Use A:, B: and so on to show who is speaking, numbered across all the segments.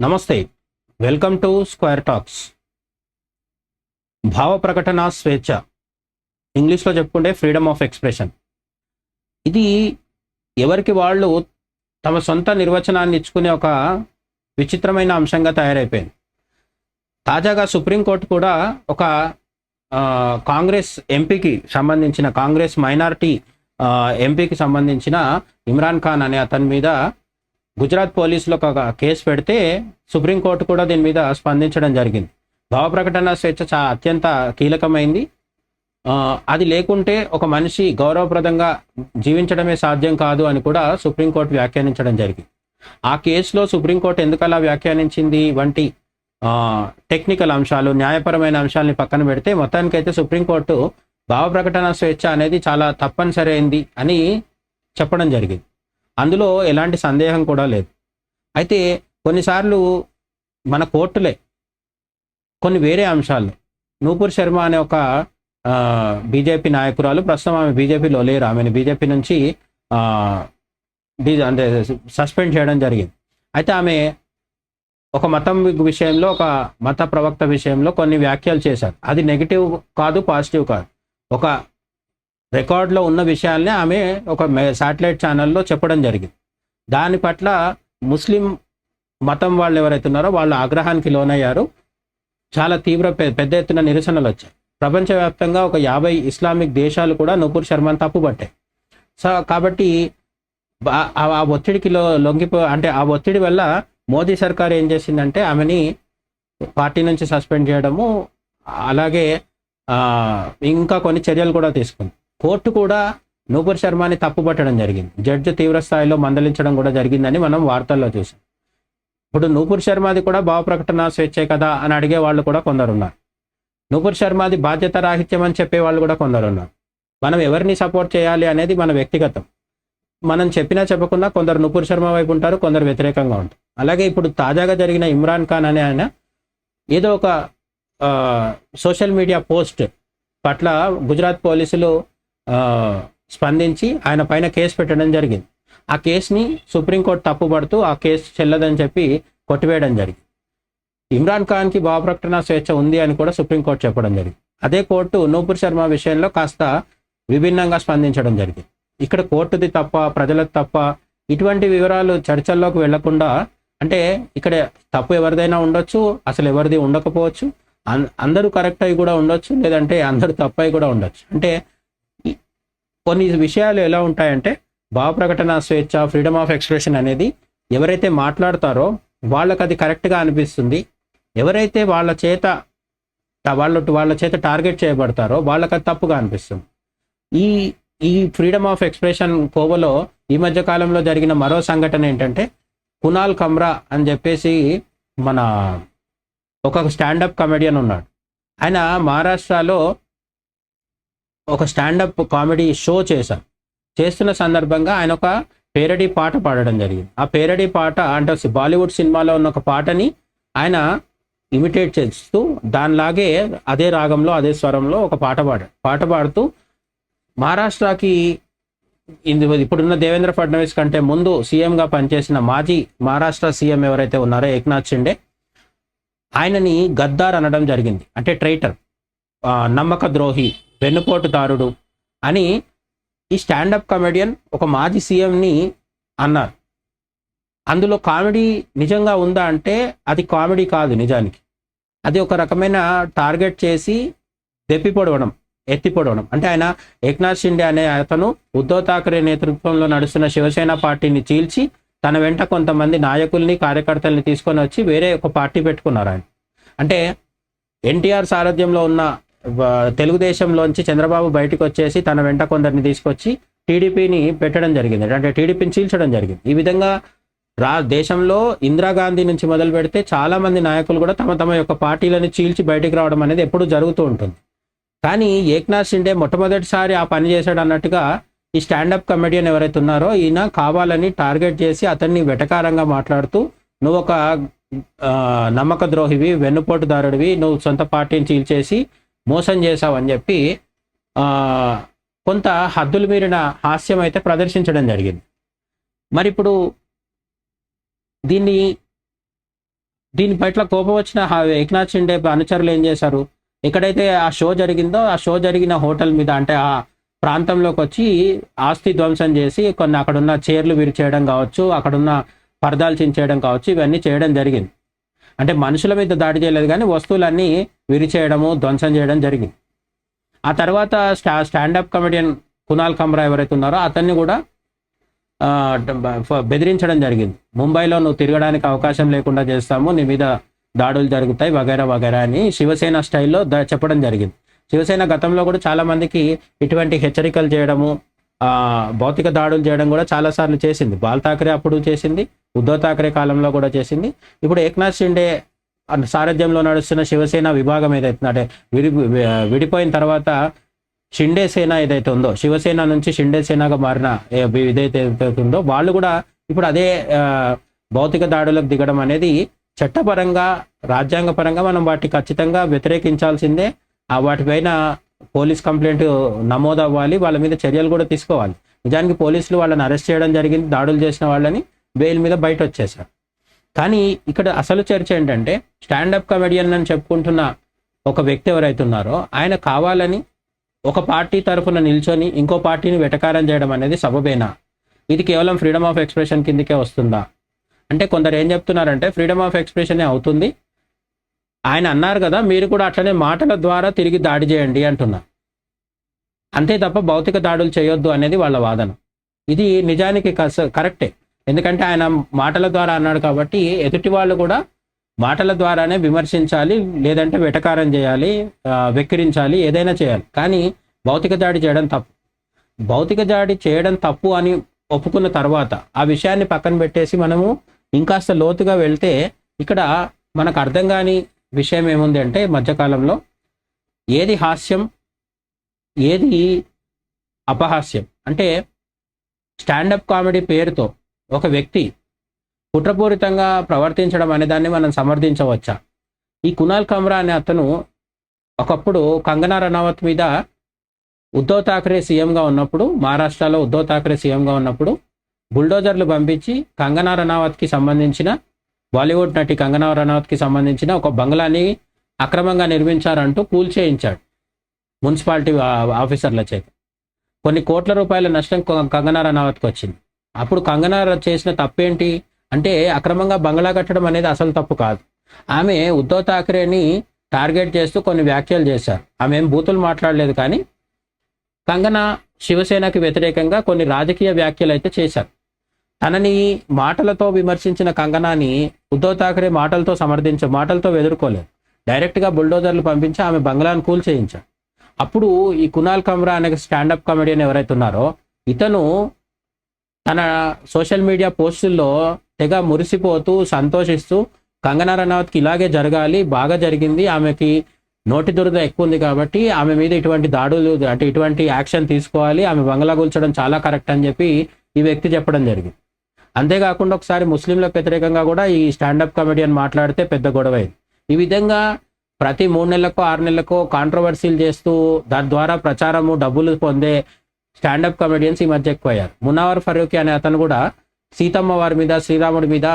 A: నమస్తే welcome to square talks. భావ ప్రకటన స్వేచ్ఛ. ఇంగ్లీష్లో చెప్పుకుంటే ఫ్రీడమ్ ఆఫ్ ఎక్స్ప్రెషన్ ఇది ఎవరికి వాళ్ళు తమ సొంత నిర్వచనాన్ని ఇచ్చుకునే ఒక విచిత్రమైన అంశంగా తయారైపోయింది. తాజాగా సుప్రీంకోర్టు కూడా ఒక కాంగ్రెస్ ఎంపీకి సంబంధించిన కాంగ్రెస్ మైనారిటీ ఎంపీకి సంబంధించిన ఇమ్రాన్ ఖాన్ అనే అతని మీద గుజరాత్ పోలీసులు ఒక కేసు పెడితే సుప్రీంకోర్టు కూడా దీని మీద స్పందించడం జరిగింది. భావ ప్రకటన స్వేచ్ఛ చా అత్యంత కీలకమైంది. అది లేకుంటే ఒక మనిషి గౌరవప్రదంగా జీవించడమే సాధ్యం కాదు అని కూడా సుప్రీంకోర్టు వ్యాఖ్యానించడం జరిగింది. ఆ కేసులో సుప్రీంకోర్టు ఎందుకు అలా వ్యాఖ్యానించింది? వంటి టెక్నికల్ అంశాలు న్యాయపరమైన అంశాలని పక్కన పెడితే మొత్తానికైతే సుప్రీంకోర్టు భావ ప్రకటన స్వేచ్ఛ అనేది చాలా తప్పనిసరి అయింది అని చెప్పడం జరిగింది. అందులో ఎలాంటి సందేహం కూడా లేదు. అయితే కొన్నిసార్లు మన కోర్టులే కొన్ని వేరే అంశాలు. నూపూర్ శర్మ అనే ఒక బీజేపీ నాయకురాలు ప్రస్తుతం ఆమె బీజేపీలో లేరు. ఆమెను బీజేపీ నుంచి అంటే సస్పెండ్ చేయడం జరిగింది. అయితే ఆమె ఒక మతం విషయంలో ఒక మత ప్రవక్త విషయంలో కొన్ని వ్యాఖ్యలు చేశారు. అది నెగిటివ్ కాదు పాజిటివ్ కాదు. ఒక రికార్డులో ఉన్న విషయాల్ని ఆమె ఒక శాటిలైట్ ఛానల్లో చెప్పడం జరిగింది. దాని పట్ల ముస్లిం మతం వాళ్ళు ఎవరైతే ఉన్నారో వాళ్ళు ఆగ్రహానికి లోనయ్యారు. చాలా తీవ్ర పెద్ద ఎత్తున నిరసనలు వచ్చాయి. ప్రపంచవ్యాప్తంగా ఒక యాభై ఇస్లామిక్ దేశాలు కూడా నూపూర్ శర్మను తప్పుపట్టాయి సో కాబట్టి ఆ ఒత్తిడికి లో లొంగిపో అంటే ఆ ఒత్తిడి వల్ల మోదీ సర్కార్ ఏం చేసిందంటే ఆమెని పార్టీ నుంచి సస్పెండ్ చేయడము అలాగే ఇంకా కొన్ని చర్యలు కూడా తీసుకుంది. కోర్టు కూడా నూపూర్ శర్మని తప్పుపట్టడం జరిగింది. జడ్జి తీవ్ర స్థాయిలో మందలించడం కూడా జరిగిందని మనం వార్తల్లో చూసాం. ఇప్పుడు నూపూర్ శర్మది కూడా భావ ప్రకటన స్వేచ్ఛే కదా అని అడిగే వాళ్ళు కూడా కొందరు ఉన్నారు నూపూర్ శర్మది బాధ్యత రాహిత్యం అని చెప్పే వాళ్ళు కూడా కొందరు ఉన్నారు మనం ఎవరిని సపోర్ట్ చేయాలి అనేది మన వ్యక్తిగతం. మనం చెప్పినా చెప్పకుండా కొందరు నూపూర్ శర్మ వైపు ఉంటారు కొందరు వ్యతిరేకంగా ఉంటారు. అలాగే ఇప్పుడు తాజాగా జరిగిన ఇమ్రాన్ ఖాన్ అనే ఆయన ఏదో ఒక సోషల్ మీడియా పోస్ట్ పట్ల గుజరాత్ పోలీసులు స్పందించి ఆయన పైన కేసు పెట్టడం జరిగింది. ఆ కేసుని సుప్రీంకోర్టు తప్పుపడుతూ ఆ కేసు చెల్లదని చెప్పి కొట్టివేయడం జరిగింది. ఇమ్రాన్ ఖాన్కి భావ ప్రకటన స్వేచ్ఛ ఉంది అని కూడా సుప్రీంకోర్టు చెప్పడం జరిగింది. అదే కోర్టు నూపూర్ శర్మ విషయంలో కాస్త విభిన్నంగా స్పందించడం జరిగింది. ఇక్కడ కోర్టుది తప్ప ప్రజలది తప్ప ఇటువంటి వివరాలు చర్చల్లోకి వెళ్ళకుండా అంటే ఇక్కడ తప్పు ఎవరిదైనా ఉండొచ్చు అసలు ఎవరిది ఉండకపోవచ్చు అందరూ కరెక్ట్ అయి కూడా ఉండొచ్చు లేదంటే అందరూ తప్పు అయి కూడా ఉండొచ్చు. అంటే కొన్ని విషయాలు ఎలా ఉంటాయంటే భావ ప్రకటన స్వేచ్ఛ ఫ్రీడమ్ ఆఫ్ ఎక్స్ప్రెషన్ అనేది ఎవరైతే మాట్లాడతారో వాళ్ళకి అది కరెక్ట్గా అనిపిస్తుంది. ఎవరైతే వాళ్ళ చేత వాళ్ళ వాళ్ళ చేత టార్గెట్ చేయబడతారో వాళ్ళకి అది తప్పుగా అనిపిస్తుంది. ఈ ఈ ఫ్రీడమ్ ఆఫ్ ఎక్స్ప్రెషన్ కోవలో ఈ మధ్య కాలంలో జరిగిన మరో సంఘటన ఏంటంటే కునాల్ కమ్రా అని చెప్పేసి మన ఒక స్టాండప్ కమెడియన్ ఉన్నాడు. ఆయన మహారాష్ట్రలో ఒక స్టాండప్ కామెడీ షో చేశాం చేస్తున్న సందర్భంగా ఆయన ఒక పేరడీ పాట పాడడం జరిగింది. ఆ పేరడీ పాట అంటే బాలీవుడ్ సినిమాలో ఉన్న ఒక పాటని ఆయన ఇమిటేట్ చేస్తూ దానిలాగే అదే రాగంలో అదే స్వరంలో ఒక పాట పాడాడు పాట పాడుతూ మహారాష్ట్రకి ఇప్పుడున్న దేవేంద్ర ఫడ్నవీస్ కంటే ముందు సీఎంగా పనిచేసిన మాజీ మహారాష్ట్ర సీఎం ఎవరైతే ఉన్నారో ఏక్నాథ్ షిండే ఆయనని గద్దార్ అనడం జరిగింది. అంటే ట్రైటర్. నమ్మక ద్రోహి వెన్నుపోటుదారుడు అని ఈ స్టాండప్ కమెడియన్ ఒక మాజీ సీఎంని అన్నారు. అందులో కామెడీ నిజంగా ఉందా అంటే అది కామెడీ కాదు నిజానికి. అది ఒక రకమైన టార్గెట్ చేసి దెప్పి పొడవడం ఎత్తి పొడవడం అంటే ఆయన ఏక్నాథ్ షిండే అనే అతను ఉద్ధవ్ థాకరే నేతృత్వంలో నడుస్తున్న శివసేన పార్టీని చీల్చి తన వెంట కొంతమంది నాయకుల్ని కార్యకర్తల్ని తీసుకొని వచ్చి వేరే ఒక పార్టీ పెట్టుకున్నారు ఆయన. అంటే ఎన్టీఆర్ సారథ్యంలో ఉన్న తెలుగుదేశంలోంచి చంద్రబాబు బయటకు వచ్చేసి తన వెంట కొందరిని తీసుకొచ్చి టీడీపీని పెట్టడం జరిగింది. అంటే టీడీపీని చీల్చడం జరిగింది. ఈ విధంగా రా దేశంలో ఇందిరాగాంధీ నుంచి మొదలు పెడితే చాలా మంది నాయకులు కూడా తమ తమ యొక్క పార్టీలను చీల్చి బయటికి రావడం అనేది ఎప్పుడూ జరుగుతూ ఉంటుంది. కానీ ఏక్నాథ్ షిండే మొట్టమొదటిసారి ఆ పని చేశాడు అన్నట్టుగా ఈ స్టాండప్ కమెడియన్ ఎవరైతే ఉన్నారో ఈయన కావాలని టార్గెట్ చేసి అతన్ని వెటకారంగా మాట్లాడుతూ నువ్వు ఒక నమ్మక ద్రోహివి వెన్నుపోటుదారుడివి నువ్వు సొంత పార్టీని చీల్చేసి మోసం చేశావని చెప్పి కొంత హద్దులు మీరిన హాస్యం అయితే ప్రదర్శించడం జరిగింది. మరి ఇప్పుడు దీన్ని దీని పట్ల కోపం వచ్చిన హా- ఏక్నాథ్ షిండే అనుచరులు ఏం చేశారు? ఎక్కడైతే ఆ షో జరిగిందో ఆ షో జరిగిన హోటల్ మీద అంటే ఆ ప్రాంతంలోకి వచ్చి ఆస్తి ధ్వంసం చేసి కొన్ని అక్కడున్న చైర్లు విరిచేయడం కావచ్చు అక్కడున్న పరదాలు చించేయడం కావచ్చు ఇవన్నీ చేయడం జరిగింది. అంటే మనుషుల మీద దాడి చేయలేదు కానీ వస్తువులన్నీ విరిచేయడము ధ్వంసం చేయడం జరిగింది. ఆ తర్వాత స్టా స్టాండప్ కమెడియన్ కునాల్ కమ్రా ఎవరైతే ఉన్నారో అతన్ని కూడా బెదిరించడం జరిగింది. ముంబైలో నువ్వు తిరగడానికి అవకాశం లేకుండా చేస్తాము నీ మీద దాడులు జరుగుతాయి వగైరా వగైరా అని శివసేన స్టైల్లో చెప్పడం జరిగింది. శివసేన గతంలో కూడా చాలామందికి ఇటువంటి హెచ్చరికలు చేయడము భౌతిక దాడులు చేయడం కూడా చాలా సార్లు చేసింది. బాల్ ఠాకరే అప్పుడు చేసింది ఉద్ధవ్ ఠాకరే కాలంలో కూడా చేసింది. ఇప్పుడు ఏక్నాథ్ షిండే సారథ్యంలో నడుస్తున్న శివసేన విభాగం ఏదైతే అంటే విడి విడిపోయిన తర్వాత షిండే సేన ఏదైతే ఉందో శివసేన నుంచి షిండే సేనగా మారిన ఇదైతే ఏదైతే ఉందో వాళ్ళు కూడా ఇప్పుడు అదే భౌతిక దాడులకు దిగడం అనేది చట్టపరంగా రాజ్యాంగపరంగా మనం వాటి ఖచ్చితంగా వ్యతిరేకించాల్సిందే. ఆ వాటిపైన పోలీస్ కంప్లైంట్ నమోదు అవ్వాలి వాళ్ళ మీద చర్యలు కూడా తీసుకోవాలి. నిజానికి పోలీసులు వాళ్ళని అరెస్ట్ చేయడం జరిగింది దాడులు చేసిన వాళ్ళని బెయిల్ మీద బయట వచ్చేసారు కానీ ఇక్కడ అసలు చర్చ ఏంటంటే స్టాండప్ కమెడియన్ అని చెప్పుకుంటున్న ఒక వ్యక్తి ఎవరైతే ఉన్నారో ఆయన కావాలని ఒక పార్టీ తరఫున నిల్చొని ఇంకో పార్టీని వెటకారం చేయడం అనేది సబబేనా? ఇది కేవలం ఫ్రీడమ్ ఆఫ్ ఎక్స్ప్రెషన్ కిందకే వస్తుందా? అంటే కొందరు ఏం చెప్తున్నారంటే ఫ్రీడమ్ ఆఫ్ ఎక్స్ప్రెషన్ అవుతుంది ఆయన అన్నారు కదా మీరు కూడా అట్లనే మాటల ద్వారా తిరిగి దాడి చేయండి అంటున్నారు అంతే తప్ప భౌతిక దాడులు చేయొద్దు అనేది వాళ్ళ వాదన. ఇది నిజానికి కస- కరెక్టే. ఎందుకంటే ఆయన మాటల ద్వారా అన్నాడు కాబట్టి ఎదుటి వాళ్ళు కూడా మాటల ద్వారానే విమర్శించాలి లేదంటే వెటకారం చేయాలి వెక్కిరించాలి ఏదైనా చేయాలి. కానీ భౌతిక దాడి చేయడం తప్పు. భౌతిక దాడి చేయడం తప్పు అని ఒప్పుకున్న తర్వాత ఆ విషయాన్ని పక్కన పెట్టేసి మనము ఇంకాస్త లోతుగా వెళ్తే ఇక్కడ మనకు అర్థం కాని విషయం ఏముంది అంటే మధ్యకాలంలో ఏది హాస్యం ఏది అపహాస్యం. అంటే స్టాండప్ కామెడీ పేరుతో ఒక వ్యక్తి కుట్రపూరితంగా ప్రవర్తించడం అనే దాన్ని మనం సమర్థించవచ్చా? ఈ కునాల్ కమ్రా అనే అతను ఒకప్పుడు కంగనా రనావత్ మీద ఉద్ధవ్ ఠాక్రే సీఎంగా ఉన్నప్పుడు మహారాష్ట్రలో ఉద్ధవ్ ఠాక్రే సీఎంగా ఉన్నప్పుడు బుల్డోజర్లు పంపించి కంగనా రనావత్కి సంబంధించిన బాలీవుడ్ నటి కంగనా రనౌత్కి సంబంధించిన ఒక బంగ్లాని అక్రమంగా నిర్మించారంటూ కూల్చేయించాడు మున్సిపాలిటీ ఆఫీసర్ల చేత. కొన్ని కోట్ల రూపాయల నష్టం కంగనా రనౌత్కి వచ్చింది. అప్పుడు కంగనా చేసిన తప్పేంటి? అంటే అక్రమంగా బంగ్లా కట్టడం అనేది అసలు తప్పు కాదు. ఆమె ఉద్ధవ్ ఠాక్రేని టార్గెట్ చేస్తూ కొన్ని వ్యాఖ్యలు చేశారు. ఆమె ఏం బూతులు మాట్లాడలేదు కానీ కంగనా శివసేనకి వ్యతిరేకంగా కొన్ని రాజకీయ వ్యాఖ్యలు అయితే చేశారు. తనని మాటలతో విమర్శించిన కంగనాని ఉద్ధవ్ థాకరే మాటలతో సమర్థించ మాటలతో ఎదుర్కోలేదు డైరెక్ట్గా బుల్డోజర్లు పంపించి ఆమె బంగ్లాను కూల్ చేయించాడు అప్పుడు ఈ కునాల్ కమ్రా అనే స్టాండప్ కామెడియన్ ఎవరైతే ఉన్నారో ఇతను తన సోషల్ మీడియా పోస్టుల్లో తెగ మురిసిపోతూ సంతోషిస్తూ కంగనా రనౌత్కి ఇలాగే జరగాలి బాగా జరిగింది ఆమెకి నోటి దురద ఎక్కువ ఉంది కాబట్టి ఆమె మీద ఇటువంటి దాడులు అంటే ఇటువంటి యాక్షన్ తీసుకోవాలి ఆమె బంగ్లా కూల్చడం చాలా కరెక్ట్ అని చెప్పి ఈ వ్యక్తి చెప్పడం జరిగింది. అంతేకాకుండా ఒకసారి ముస్లింలకు వ్యతిరేకంగా కూడా ఈ స్టాండప్ కమెడియన్ మాట్లాడితే పెద్ద గొడవ అయింది ఈ విధంగా ప్రతి మూడు నెలలకు ఆరు నెలలకో కాంట్రవర్సీలు చేస్తూ దాని ద్వారా ప్రచారము డబ్బులు పొందే స్టాండప్ కమెడియన్స్ ఈ మధ్య ఎక్కువయ్యారు. మునావర్ ఫరూక్ అనే అతను కూడా సీతమ్మ వారి మీద శ్రీరాముడి మీద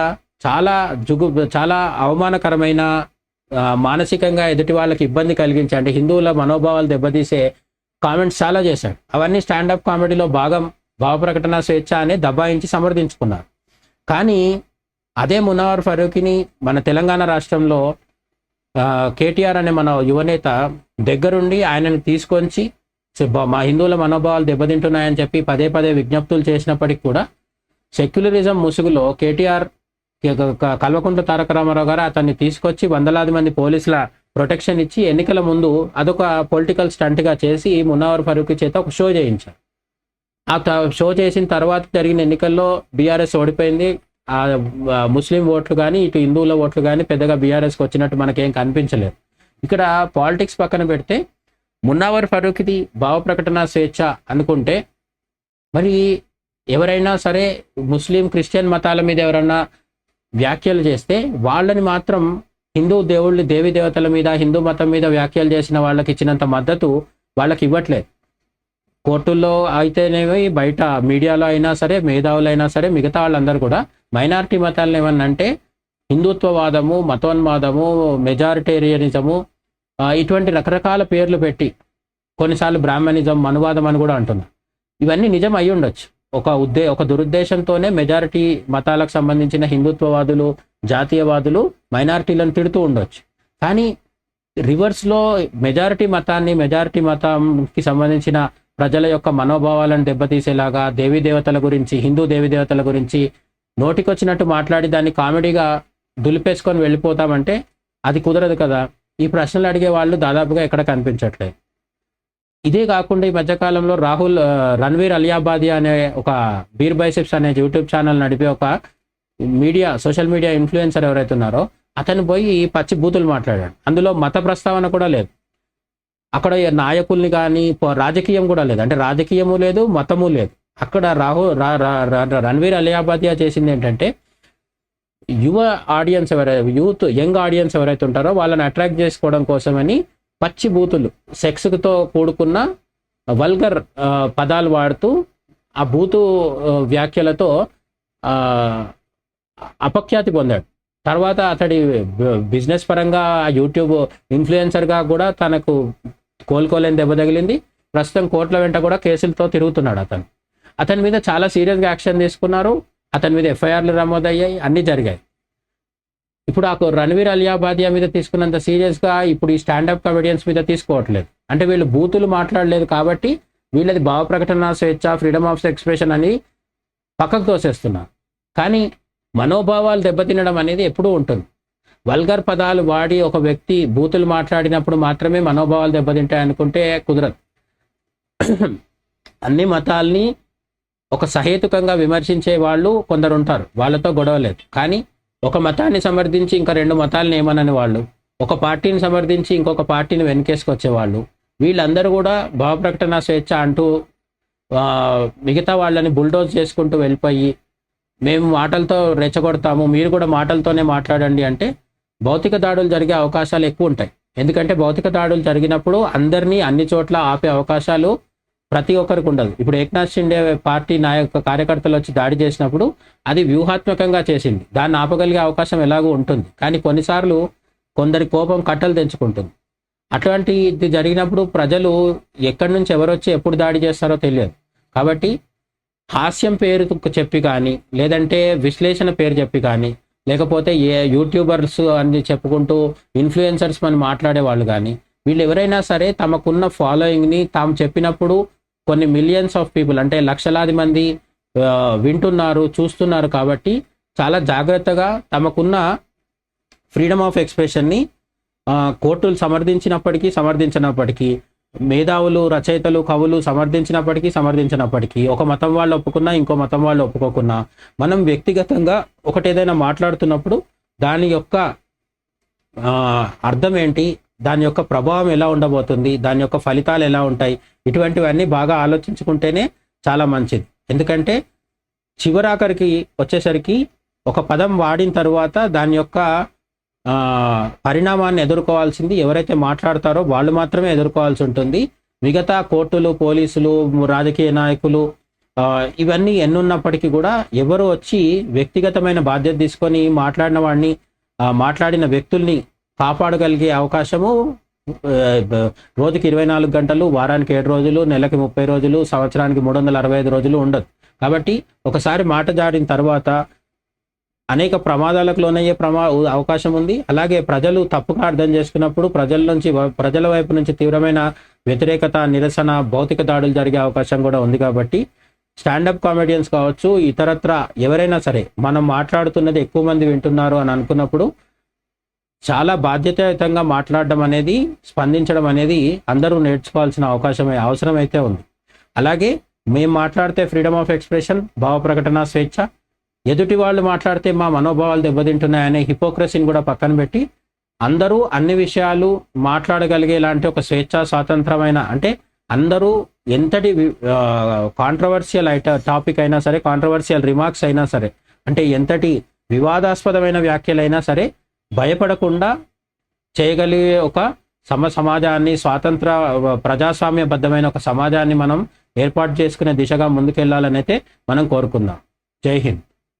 A: చాలా జుగు చాలా అవమానకరమైన మానసికంగా ఎదుటి వాళ్ళకి ఇబ్బంది కలిగించే అంటే హిందువుల మనోభావాలు దెబ్బతీసే కామెంట్స్ చాలా చేశాడు. అవన్నీ స్టాండప్ కామెడీలో భాగం భావ ప్రకటన స్వేచ్ఛ అనే దబాయించి సమర్థించుకున్నారు. కానీ అదే మునవర్ ఫరూక్ని మన తెలంగాణ రాష్ట్రంలో కేటీఆర్ అనే మన యువనేత దగ్గరుండి ఆయనని తీసుకొచ్చి మా హిందువుల మనోభావాలు దెబ్బతింటున్నాయని చెప్పి పదే పదే విజ్ఞప్తులు చేసినప్పటికీ కూడా సెక్యులరిజం ముసుగులో కేటీఆర్ కల్వకుంట్ల తారక రామారావు గారు అతన్ని తీసుకొచ్చి వందలాది మంది పోలీసుల ప్రొటెక్షన్ ఇచ్చి ఎన్నికల ముందు అదొక పొలిటికల్ స్టంట్గా చేసి మున్నావర్ ఫరూక్ చేత ఒక షో చేయించారు. ఆ త- షో చేసిన తర్వాత జరిగిన ఎన్నికల్లో బీఆర్ఎస్ ఓడిపోయింది. ఆ ఆ, ముస్లిం ఓట్లు కానీ ఇటు హిందువుల ఓట్లు కానీ పెద్దగా బీఆర్ఎస్కి వచ్చినట్టు మనకేం కనిపించలేదు. ఇక్కడ పాలిటిక్స్ పక్కన పెడితే మున్నావర్ ఫరూక్ది భావ ప్రకటన స్వేచ్ఛ అనుకుంటే మరి ఎవరైనా సరే ముస్లిం క్రిస్టియన్ మతాల మీద ఎవరైనా వ్యాఖ్యలు చేస్తే వాళ్ళని మాత్రం హిందూ దేవుళ్ళు దేవి దేవతల మీద హిందూ మతం మీద వ్యాఖ్యలు చేసిన వాళ్ళకి ఇచ్చినంత మద్దతు వాళ్ళకి ఇవ్వట్లేదు. కోర్టుల్లో అయితేనేవి బయట మీడియాలో అయినా సరే మేధావులైనా సరే మిగతా వాళ్ళందరూ కూడా మైనారిటీ మతాలను ఏమన్నంటే హిందుత్వవాదము మతోన్మాదము మెజారిటేరియనిజము ఇటువంటి రకరకాల పేర్లు పెట్టి కొన్నిసార్లు బ్రాహ్మణిజం మనువాదం అని కూడా అంటున్నారు. ఇవన్నీ నిజం అయి ఉండొచ్చు. ఒక ఉద్దే ఒక దురుద్దేశంతోనే మెజారిటీ మతాలకు సంబంధించిన హిందుత్వవాదులు జాతీయవాదులు మైనారిటీలను తిడుతూ ఉండొచ్చు. కానీ రివర్స్లో మెజారిటీ మతాన్ని మెజారిటీ మతంకి సంబంధించిన ప్రజల యొక్క మనోభావాలను దెబ్బతీసేలాగా దేవీ దేవతల గురించి హిందూ దేవతల గురించి నోటికొచ్చినట్టు మాట్లాడి దాన్ని కామెడీగా దులిపేసుకొని వెళ్ళిపోతామంటే అది కుదరదు కదా. ఈ ప్రశ్నలు అడిగే వాళ్ళు దాదాపుగా ఎక్కడ కనిపించట్లేదు. ఇదే కాకుండా ఈ మధ్యకాలంలో రాహుల్ రణవీర్ రణ్వీర్ అలియాబాదియా అనే ఒక బీర్ బైసెప్స్ అనే యూట్యూబ్ ఛానల్ నడిపే ఒక మీడియా సోషల్ మీడియా ఇన్ఫ్లుయెన్సర్ ఎవరైతే ఉన్నారో అతను పోయి పచ్చి బూతులు మాట్లాడాడు. అందులో మత ప్రస్తావన కూడా లేదు. అక్కడ నాయకుల్ని కానీ రాజకీయం కూడా లేదు. అంటే రాజకీయము లేదు మతము లేదు. అక్కడ రాహుల్ రణవీర్ అలియాబాద్యా చేసింది ఏంటంటే యువ ఆడియన్స్ ఎవరైతే యూత్ యంగ్ ఆడియన్స్ ఎవరైతే ఉంటారో వాళ్ళని అట్రాక్ట్ చేసుకోవడం కోసమని పచ్చి బూతులు సెక్స్తో కూడుకున్న వల్గర్ పదాలు వాడుతూ ఆ బూతు వ్యాఖ్యలతో అపఖ్యాతి పొందాడు. తర్వాత అతడి బిజినెస్ పరంగా యూట్యూబ్ ఇన్ఫ్లుయెన్సర్గా కూడా తనకు కోలుకోలేని దెబ్బ తగిలింది. ప్రస్తుతం కోర్టుల వెంట కూడా కేసులతో తిరుగుతున్నాడు అతను. అతని మీద చాలా సీరియస్గా యాక్షన్ తీసుకున్నారు. అతని మీద ఎఫ్ఐఆర్లు నమోదయ్యాయి. అన్నీ జరిగాయి. ఇప్పుడు ఆ రణవీర్ అలియాబాదియా మీద తీసుకున్నంత సీరియస్గా ఇప్పుడు ఈ స్టాండప్ కమెడియన్స్ మీద తీసుకోవట్లేదు. అంటే వీళ్ళు బూతులు మాట్లాడలేదు కాబట్టి వీళ్ళది భావ ప్రకటన స్వేచ్ఛ ఫ్రీడమ్ ఆఫ్ ఎక్స్ప్రెషన్ అని పక్కకు తోసేస్తున్నారు. కానీ మనోభావాలు దెబ్బతినడం అనేది ఎప్పుడూ ఉంటుంది. వల్గర్ పదాలు వాడి ఒక వ్యక్తి బూతులు మాట్లాడినప్పుడు మాత్రమే మనోభావాలు దెబ్బతింటాయి అనుకుంటే కుదరదు. అన్ని మతాల్ని ఒక సహేతుకంగా విమర్శించే వాళ్ళు కొందరు ఉంటారు వాళ్ళతో గొడవ లేదు. కానీ ఒక మతాన్ని సమర్థించి ఇంకా రెండు మతాలను ఏమనని వాళ్ళు ఒక పార్టీని సమర్థించి ఇంకొక పార్టీని వెనకేసుకొచ్చేవాళ్ళు వీళ్ళందరూ కూడా భావ ప్రకటన స్వేచ్ఛ అంటూ మిగతా వాళ్ళని బుల్డోజ్ చేసుకుంటూ వెళ్ళిపోయి మేము మాటలతో రెచ్చగొడతాము మీరు కూడా మాటలతోనే మాట్లాడండి అంటే భౌతిక దాడులు జరిగే అవకాశాలు ఎక్కువ ఉంటాయి. ఎందుకంటే భౌతిక దాడులు జరిగినప్పుడు అందరినీ అన్ని చోట్ల ఆపే అవకాశాలు ప్రతి ఒక్కరికి ఉండదు. ఇప్పుడు ఏక్నాథ్ షిండే పార్టీ నాయక కార్యకర్తలు వచ్చి దాడి చేసినప్పుడు అది వ్యూహాత్మకంగా చేసింది. దాన్ని ఆపగలిగే అవకాశం ఎలాగో ఉంటుంది. కానీ కొన్నిసార్లు కొందరి కోపం కట్టలు తెంచుకుంటుంది. అటువంటి ఇది జరిగినప్పుడు ప్రజలు ఎక్కడి నుంచి ఎవరు వచ్చి ఎప్పుడు దాడి చేస్తారో తెలియదు. కాబట్టి హాస్యం పేరు చెప్పి కానీ లేదంటే విశ్లేషణ పేరు చెప్పి కానీ లేకపోతే ఏ యూట్యూబర్స్ అని చెప్పుకుంటూ ఇన్ఫ్లుయెన్సర్స్ మనం మాట్లాడే వాళ్ళు కానీ వీళ్ళు ఎవరైనా సరే తమకున్న ఫాలోయింగ్ని తాము చెప్పినప్పుడు కొన్ని మిలియన్స్ ఆఫ్ పీపుల్ అంటే లక్షలాది మంది వింటున్నారు చూస్తున్నారు కాబట్టి చాలా జాగ్రత్తగా తమకున్న ఫ్రీడమ్ ఆఫ్ ఎక్స్ప్రెషన్ని కోర్టులు సమర్థించినప్పటికీ సమర్థించినప్పటికీ మేధావులు రచయితలు కవులు సమర్థించినప్పటికీ సమర్థించినప్పటికీ ఒక మతం వాళ్ళు ఒప్పుకున్నా ఇంకో మతం వాళ్ళు ఒప్పుకోకున్నా మనం వ్యక్తిగతంగా ఒకటేదైనా మాట్లాడుతున్నప్పుడు దాని యొక్క అర్థం ఏంటి? దాని యొక్క ప్రభావం ఎలా ఉండబోతుంది? దాని యొక్క ఫలితాలు ఎలా ఉంటాయి? ఇటువంటివన్నీ బాగా ఆలోచించుకుంటేనే చాలా మంచిది. ఎందుకంటే చివరాఖరికి వచ్చేసరికి ఒక పదం వాడిన తర్వాత దాని యొక్క పరిణామాన్ని ఎదుర్కోవాల్సింది ఎవరైతే మాట్లాడతారో వాళ్ళు మాత్రమే ఎదుర్కోవాల్సి ఉంటుంది. మిగతా కోర్టులు పోలీసులు రాజకీయ నాయకులు ఇవన్నీ ఎన్నున్నప్పటికీ కూడా ఎవరు వచ్చి వ్యక్తిగతమైన బాధ్యత తీసుకొని మాట్లాడిన వాడిని మాట్లాడిన వ్యక్తుల్ని కాపాడగలిగే అవకాశము రోజుకి ఇరవై నాలుగు గంటలు వారానికి ఏడు రోజులు నెలకి ముప్పై రోజులు సంవత్సరానికి మూడు వందల అరవై ఐదు రోజులు ఉండదు. కాబట్టి ఒకసారి మాట జాడిన తర్వాత అనేక ప్రమాదాలకు లోనయ్యే ప్రమా అవకాశం ఉంది. అలాగే ప్రజలు తప్పుగా అర్థం చేసుకున్నప్పుడు ప్రజల నుంచి ప్రజల వైపు నుంచి తీవ్రమైన వ్యతిరేకత నిరసన భౌతిక దాడులు జరిగే అవకాశం కూడా ఉంది కాబట్టి స్టాండప్ కామెడియన్స్ కావచ్చు ఇతరత్ర ఎవరైనా సరే మనం మాట్లాడుతున్నది ఎక్కువ మంది వింటున్నారు అని అనుకున్నప్పుడు చాలా బాధ్యతాయుతంగా మాట్లాడడం అనేది స్పందించడం అనేది అందరూ నేర్చుకోవాల్సిన అవకాశం అవసరం అయితే ఉంది. అలాగే మేము మాట్లాడితే ఫ్రీడమ్ ఆఫ్ ఎక్స్ప్రెషన్ భావ ప్రకటన స్వేచ్ఛ ఎదుటి వాళ్ళు మాట్లాడితే మా మనోభావాలు దెబ్బతింటున్నాయనే హిపోక్రసీని కూడా పక్కన పెట్టి అందరూ అన్ని విషయాలు మాట్లాడగలిగే లాంటి ఒక స్వేచ్ఛ స్వాతంత్రమైన అంటే అందరూ ఎంతటి కాంట్రవర్షియల్ ఐట టాపిక్ అయినా సరే కాంట్రవర్షియల్ రిమార్క్స్ అయినా సరే అంటే ఎంతటి వివాదాస్పదమైన వ్యాఖ్యలైనా సరే భయపడకుండా చేయగలిగే ఒక సమ సమాజాన్ని స్వాతంత్ర ప్రజాస్వామ్యబద్ధమైన ఒక సమాజాన్ని మనం ఏర్పాటు చేసుకునే దిశగా ముందుకెళ్ళాలనైతే మనం కోరుకుందాం. జై హింద్.